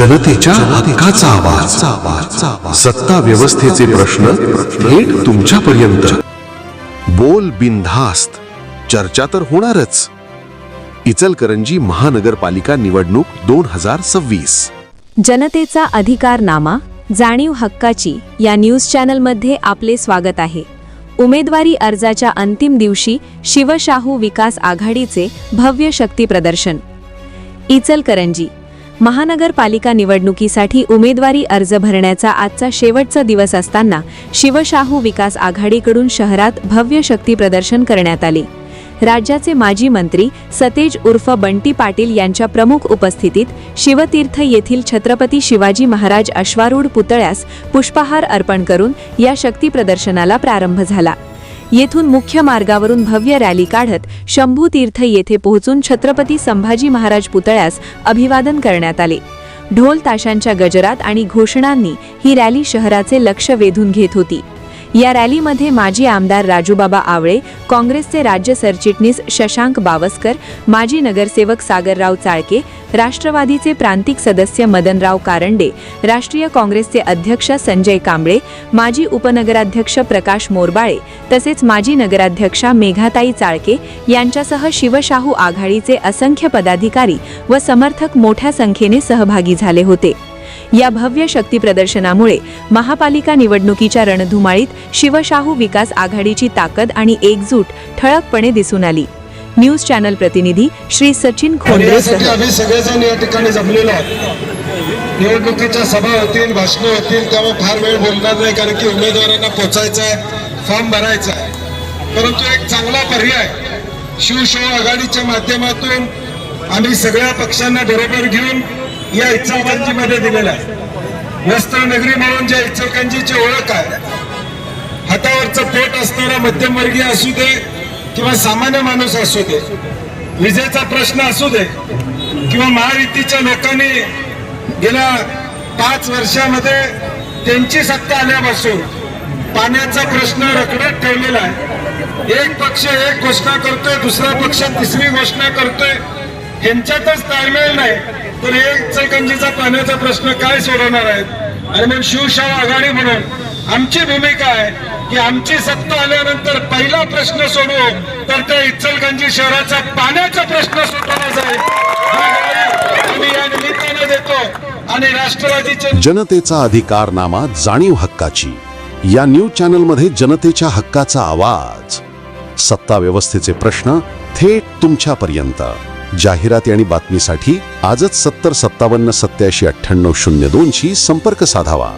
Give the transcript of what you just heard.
जनतेच्या हक्काचा आवाज. सत्ता व्यवस्थेचे प्रश्न थेट तुमच्यापर्यंत. बोल बिनधास्त. चर्चा तर होणारच. इचलकरंजी महानगरपालिका निवडणूक दोन हजार सव्वीस. जनतेचा अधिकारनामा जाणीव हक्काची या न्यूज चॅनलमध्ये आपले स्वागत आहे. उमेदवारी अर्जाच्या अंतिम दिवशी शिवशाहू विकास आघाडीचे भव्य शक्ती प्रदर्शन. इचलकरंजी महानगरपालिका निवडणुकीसाठी उमेदवारी अर्ज भरण्याचा आजचा शेवटचा दिवस असताना शिवशाहू विकास आघाडीकडून शहरात भव्य शक्ती प्रदर्शन करण्यात आले. राज्याचे माजी मंत्री सतेज उर्फ बंटी पाटील यांच्या प्रमुख उपस्थितीत शिवतीर्थ येथील छत्रपती शिवाजी महाराज अश्वारूढ पुतळ्यास पुष्पहार अर्पण करून या शक्ती प्रदर्शनाला प्रारंभ झाला. येथून मुख्य मार्गावरून भव्य रॅली काढत शंभू तीर्थ येथे पोहोचून छत्रपती संभाजी महाराज पुतळ्यास अभिवादन करण्यात आले. ढोल ताशांच्या गजरात आणि घोषणांनी ही रॅली शहराचे लक्ष वेधून घेत होती. या रॅलीमध्ये माजी आमदार राजूबाबा आवळे काँग्रेसचे राज्य सरचिटणीस शशांक बावस्कर माजी नगरसेवक सागरराव चाळके राष्ट्रवादीचे प्रांतिक सदस्य मदनराव कारंडे राष्ट्रीय काँग्रेसचे अध्यक्ष संजय कांबळे माजी उपनगराध्यक्ष प्रकाश मोरबाळे तसेच माजी नगराध्यक्षा मेघाताई चाळके यांच्यासह शिवशाहू आघाडीचे असंख्य पदाधिकारी व समर्थक मोठ्या संख्येने सहभागी झाले होते. या भव्य शक्ती प्रदर्शनामुळे महापालिका निवडणुकीच्या रणधुमाळीत शिवशाहू विकास आघाडीची ताकद आणि एकजूट ठळकपणे दिसून आली. न्यूज चॅनल प्रतिनिधी श्री सचिन आम्ही सगळेजण या ठिकाणी जमलेलो आहोत. निवडणुकीच्या सभा होतील भाषणं होतील तेव्हा फार वेळ बोलणार नाही कारण की उमेदवारांना पोचायचं आहे फॉर्म भरायचा आहे. परंतु एक चांगला पर्याय शिवसेना आघाडीच्या माध्यमातून आम्ही सगळ्या पक्षांना बरोबर घेऊन या इचलकंजीमध्ये दिलेला आहे. व्यस्त नगरी म्हणून ज्या इचलकंजीची ओळख आहे हातावरचं पोट असणारा मध्यमवर्गीय असू दे किंवा सामान्य माणूस असू दे विजेचा प्रश्न असू दे किंवा महायुतीच्या लोकांनी गेल्या पाच वर्षामध्ये त्यांची सत्ता आल्यापासून पाण्याचा प्रश्न रखडत ठेवलेला आहे. एक पक्ष एक घोषणा करतोय दुसरा पक्ष तिसरी घोषणा करतोय ह्यांच्यातच ताळमेळ नाही. तर एक चलकंजीचा पाण्याचा प्रश्न काय सोडवणार आहेत? आणि मग शिवशाह आघाडी म्हणून आमची भूमिका आहे की आमची सत्ता आल्यानंतर पहिला प्रश्न सोडवू तर त्या इचलगंजी शहराचा पाण्याचा प्रश्न सोडवला जाईल. देतो आणि राष्ट्रवादीचे जनतेचा अधिकारनामा जाणीव हक्काची. या न्यूज चॅनलमध्ये जनतेच्या हक्काचा आवाज. सत्ता व्यवस्थेचे प्रश्न थेट तुमच्यापर्यंत. जाहिराती आणि बातमीसाठी आजच सत्तर सत्तावन्न सत्याऐंशी अठ्ठ्याण्णव शून्य दोनशी संपर्क साधावा.